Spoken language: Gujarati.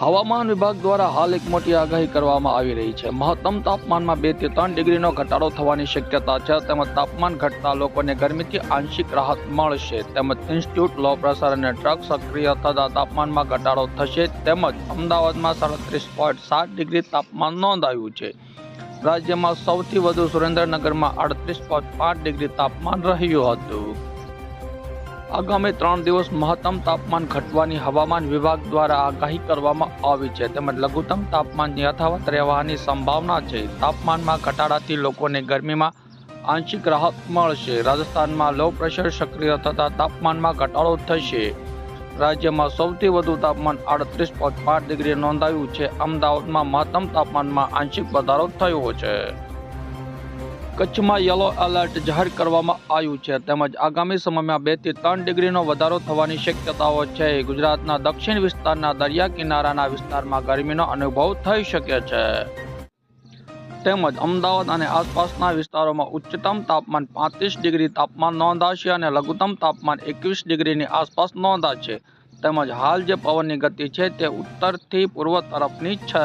હવામાન વિભાગ દ્વારા હાલ એક મોટી આગાહી કરવામાં આવી રહી છે. મહત્તમ તાપમાનમાં બેથી ત્રણ ડિગ્રીનો ઘટાડો થવાની શક્યતા છે. તેમજ તાપમાન ઘટતા લોકોને ગરમીથી આંશિક રાહત મળશે. તેમજ ઇન્સ્ટિટ્યૂટ લો પ્રેશર અને ટ્રક સક્રિય થતા તાપમાનમાં ઘટાડો થશે. તેમજ અમદાવાદમાં સાડત્રીસ પોઈન્ટ સાત ડિગ્રી તાપમાન નોંધાયું છે. રાજ્યમાં સૌથી વધુ સુરેન્દ્રનગરમાં આડત્રીસ પોઈન્ટ પાંચ ડિગ્રી તાપમાન રહ્યું હતું. આગામી ત્રણ દિવસ મહત્તમ તાપમાન ઘટવાની હવામાન વિભાગ દ્વારા આગાહી કરવામાં આવી છે. તેમજ લઘુત્તમ તાપમાન યથાવત રહેવાની સંભાવના છે. તાપમાનમાં ઘટાડાથી લોકોને ગરમીમાં આંશિક રાહત મળશે. રાજસ્થાનમાં લો પ્રેશર સક્રિય થતાં તાપમાનમાં ઘટાડો થશે. રાજ્યમાં સૌથી વધુ તાપમાન આડત્રીસ પોઈન્ટ પાંચ ડિગ્રી નોંધાયું છે. અમદાવાદમાં મહત્તમ તાપમાનમાં આંશિક વધારો થયો છે. કચ્છમાં યલો એલર્ટ જાહેર કરવામાં આવ્યું છે. તેમજ આગામી સમયમાં બેથી ત્રણ ડિગ્રીનો વધારો થવાની શક્યતાઓ છે. ગુજરાતના દક્ષિણ વિસ્તારના દરિયા કિનારાના વિસ્તારમાં ગરમીનો અનુભવ થઈ શકે છે. તેમજ અમદાવાદ અને આસપાસના વિસ્તારોમાં ઉચ્ચતમ તાપમાન પાંત્રીસ ડિગ્રી તાપમાન નોંધાશે અને લઘુત્તમ તાપમાન એકવીસ ડિગ્રીની આસપાસ નોંધાશે. તેમજ હાલ જે પવનની ગતિ છે તે ઉત્તરથી પૂર્વ તરફની છે.